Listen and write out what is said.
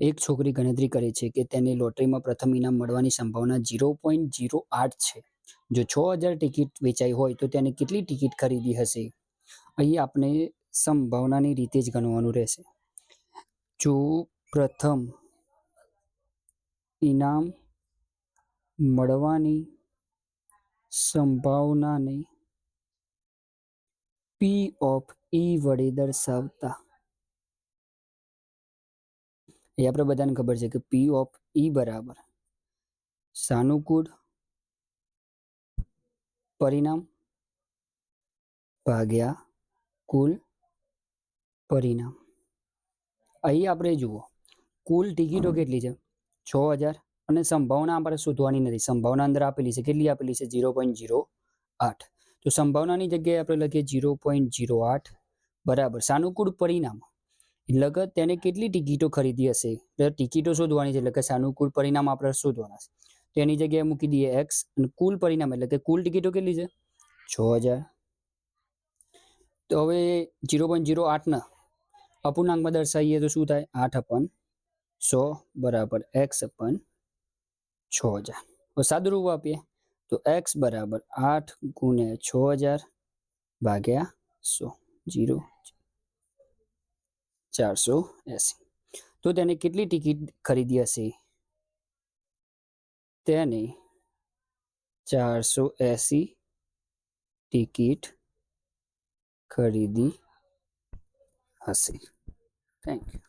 એક છોકરી ગણતરી કરે છે કે તેને લોટરીમાં પ્રથમ ઇનામ મળવાની સંભાવના ઝીરો પોઈન્ટ ઝીરો આઠ છે. જો છ હજાર ટિકિટ વેચાઈ હોય તો તેને કેટલી ટિકિટ ખરીદી હશે? અહીં આપણે સંભાવનાની રીતે જ ગણવાનું રહેશે. જો પ્રથમ ઇનામ મળવાની સંભાવનાને પી ઓફ ઈ વડે દર્શાવતા એ આપણે બધાને ખબર છે કે પી ઓફ ઈ બરાબર. સાનુકૂળ પરિણામ ભાગ્યા કુલ પરિણામ. અહીં આપણે જુઓ, કુલ ટિકિટો કેટલી છે? છ હજાર અને સંભાવના આપણે શોધવાની નથી. સંભાવના અંદર આપેલી છે, કેટલી આપેલી છે? ઝીરો પોઈન્ટ ઝીરો આઠ. તો સંભાવનાની જગ્યાએ આપણે લખીએ ઝીરો પોઈન્ટ ઝીરો આઠ બરાબર. સાનુકૂળ પરિણામ એટલે કે તેને કેટલી ટિકિટો ખરીદી હશે? એટલે ટિકિટો શોધવાની છે, એટલે કે સાનુકૂળ પરિણામ આપણે શોધવાના છે. તો એની જગ્યાએ મૂકી દઈએ એક્સ અને કુલ પરિણામ, એટલે કે કુલ ટિકિટો કેટલી છે? છ હજાર. તો હવે ઝીરો પોઈન્ટ ઝીરો આઠના અપૂર્ણાંકમાં દર્શાવીએ તો શું થાય? આઠ અપન સો બરાબર એક્સ અપન છ હજાર. હવે સાદુરૂપ આપીએ તો એક્સ બરાબર આઠ ગુણ્યા છ હજાર ભાગ્યા સો. જીરો ચારસો એસી. તો તેને કેટલી ટિકિટ ખરીદી હશે? તેને ચારસો એસી ટિકિટ ખરીદી હશે. Thank you